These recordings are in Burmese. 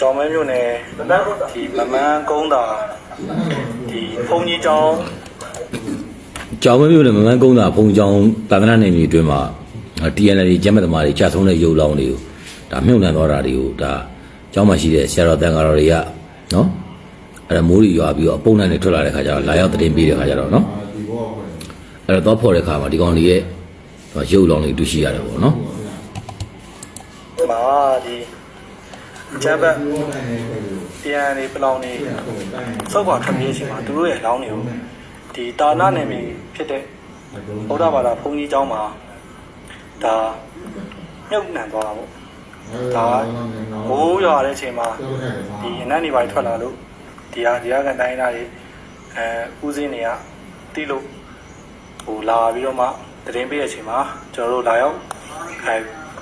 ကြောင်မဲမြို့နယ်ဒီမမန်းကုန်းတာဒီဖုန်ကြီးကျောင်းကြောင်မမျိုးနဲ့မမန်းကုန်းတာဘုံကြောင်တာသနာနယ်မြေအတွင်းမှာ TNL ကျမ်းမသမားတွေကြာဆုံးတဲ့ရုပ်လောင်းတွေကိုဒါမြုပ်နှံသွားတာတွေကိုဒါကျောင်းမှာရှိတဲ့ဆရာတော်တန်ဃာတော်တွေကနော်အဲ့ဒါမိုးရီရွာပြီးတော့အပုံနဲ့ထွက်လာတဲ့ခါကျတော့လာရောက်တင်ပေးတဲ့ခါကျတော့နော်အဲ့တော့တော့ဖော်တဲ့ခါမှာဒီကောင်တွေရဲ့ရုပ်လောင်းတွေတွေ့ရှိရတယ်ပေါ့နော်မှာဒီ ကျမ်းဘတ်တရားနေပလောင်နေစောက်ကွာထမင်းရှိမှာသူတို့ရဲ့လောင်းတွေကိုဒီတာနာနယ်မြေဖြစ်တဲ့ဗုဒ္ဓဘာသာဘုန်းကြီးကျောင်းမှာဒါမြုပ်နှံသွားတာပေါ့ဒါဘိုးရွာတဲ့အချိန်မှာဒီအနက်နေပါထွက်လာလို့ဒီဟာဒီဟာကန်တိုင်းသားတွေအဲဦးစင်းတွေကတီးလို့ဟိုလာပြီးတော့မှတရင်ပေးတဲ့အချိန်မှာကျွန်တော်တို့လာရောက်အဲ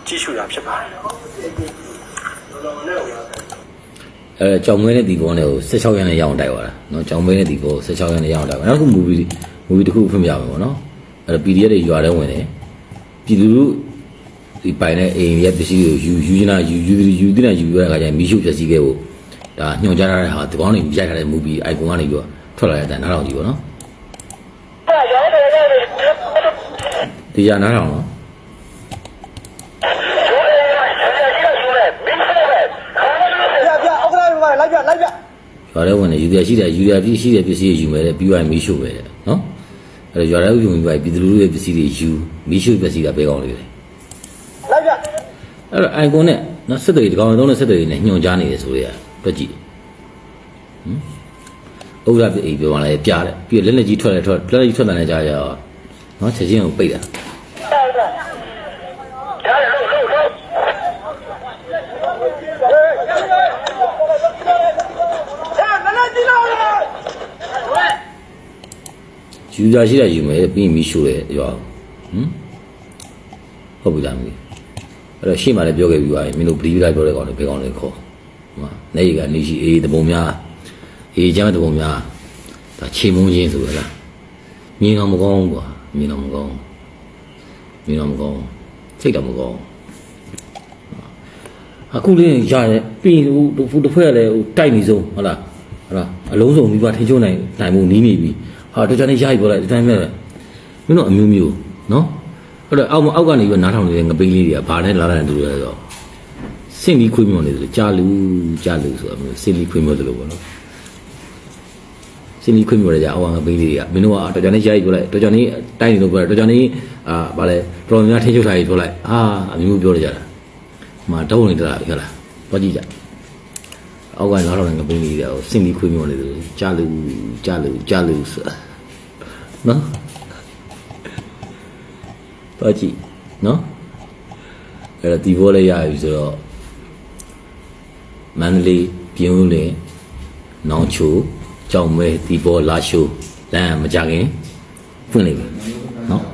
ကြည့်ရှုတာဖြစ်ပါတယ် အဲကြောင်မွေးတဲ့ဒီဘောနဲ့ကို16ရက်နဲ့ရအောင်တိုက်သွားတာနော်ကြောင်မွေးတဲ့ဒီဘော16ရက်နဲ့ရအောင်တိုက်သွားနောက်တစ်ခုမူဗီမူဗီတစ်ခုဖွင့်ပြမယ်ပေါ့နော်အဲ့တော့ PDF တွေရွာထဲဝင်တယ်ပြည်သူလူဒီပိုင်တဲ့အိမ်ရဲ့ပစ္စည်းကိုယူယူချင်တာယူယူယူတင်တာယူရတဲ့ခါကျရင်မီးရှို့ပြစီခဲ့ဖို့ဒါညွှန်ကြားထားတဲ့ဟာဒီကောင်းနေရိုက်ထားတဲ့မူဗီ icon ကနေပြီးတော့ထွက်လာတဲ့အတန်နားထောင်ကြည့်ပေါ့နော်ဒီကြနားထောင်နော် ပြပြဥက္ကဋ္ဌက လိုက်ပြလိုက်ပြရွာထဲဝင်တယ်ယူရရှိတယ်ယူရပြီးရှိတဲ့ပစ္စည်းတွေယူမယ်တဲ့ပြီးသွားရင်မီးရှို့မယ်တဲ့နော်အဲ့တော့ရွာထဲယူပြီးပြည်သူလူရဲ့ပစ္စည်းတွေယူမီးရှို့ပြစီတာပဲကောင်းလေးလေလိုက်ပြအဲ့တော့ icon နဲ့နော်စစ်တွေဒီကောင်သုံးတဲ့စစ်တွေနဲ့ညွှန်ကြားနေတယ်ဆိုရတွက်ကြည့်ဟမ်ဥဒ္ဒပြအိပြောမှလည်းပြတယ်ပြီးတော့လက်လက်ကြီးထွက်လဲထွက်လက်လက်ကြီးထွက်တယ်လည်းကြားရအောင်နော်ချက်ချင်းကိုပိတ်တာအဲနည်းနည်းကြည့်လိုက် ယူဇာရှိတဲ့ယူမယ်ပြီးရင်မီးရှို့တယ်ရွာဟမ်ဟုတ်ပြီလားမသိအဲ့တော့ရှေ့မှာလည်းပြောခဲ့ပြီးပါရင်မင်းတို့ပရိပဒါပြောတဲ့ကောင်တွေဘယ်ကောင်တွေခေါ်ဟိုမှာနေရီကနေရှိအေးတပုံများအေးကျမ်းတပုံများဒါခြေမုံချင်းဆိုရလားမြင်တော့မကောင်းဘူးကွာမြင်တော့မကောင်းမြင်တော့မကောင်းစိတ်တော့မကောင်းအခုလေးရတယ်ပြီးရင်ဟိုဟိုတစ်ဖွဲ့ကလည်းဟိုတိုက်နေဆုံးဟုတ်လားဟုတ်လားအလုံးစုံပြီးပါထိချုံနိုင်နိုင်မှုနီးနေပြီ ဟာတော်ကြနေရိုက်ပေါ်လိုက်ဒီတိုင်းပဲမင်းတို့အမျိုးမျိုးနော်အဲ့တော့အောက်မအောက်ကနေပြီးနားထောင်နေတဲ့ငပိန်းလေးတွေကဘာနဲ့လာတယ်တူလဲဆိုတော့စင်လီခွေးမြော်နေတယ်ကြာလူကြာလူဆိုတာမျိုးစင်လီခွေးမြော်တယ်လို့ပေါ့နော်စင်လီခွေးမြော်တယ်ကြာအောက်ကငပိန်းလေးတွေကမင်းတို့ကတော်ကြနေရိုက်ပေါ်လိုက်တော်ကြနေတိုင်းနေလို့ပြောတယ်တော်ကြနေအာဗာလဲတော်များထိချုံထားရေးပြောလိုက်အာအမျိုးမျိုးပြောနေကြတာမှာတောင်းနေကြတာဟုတ်လားတော့ကြည့်ကြ အောက်ကလာတော့ငပိန်းလေးတွေကိုစင်ပြီးခွေးမြောနေတယ်ကြာလူကြာလူကြာလူဆိုတာနော်ပါကြည့်နော်အဲ့တော့ဒီဘောလေးရပြီဆိုတော့မန္တလေးပြင်းဦးလင်နောင်ချိုကြောင်မဲဒီဘောလာရှိုးလမ်းမကြခင်ဖွင့်လိုက်ပြီနော်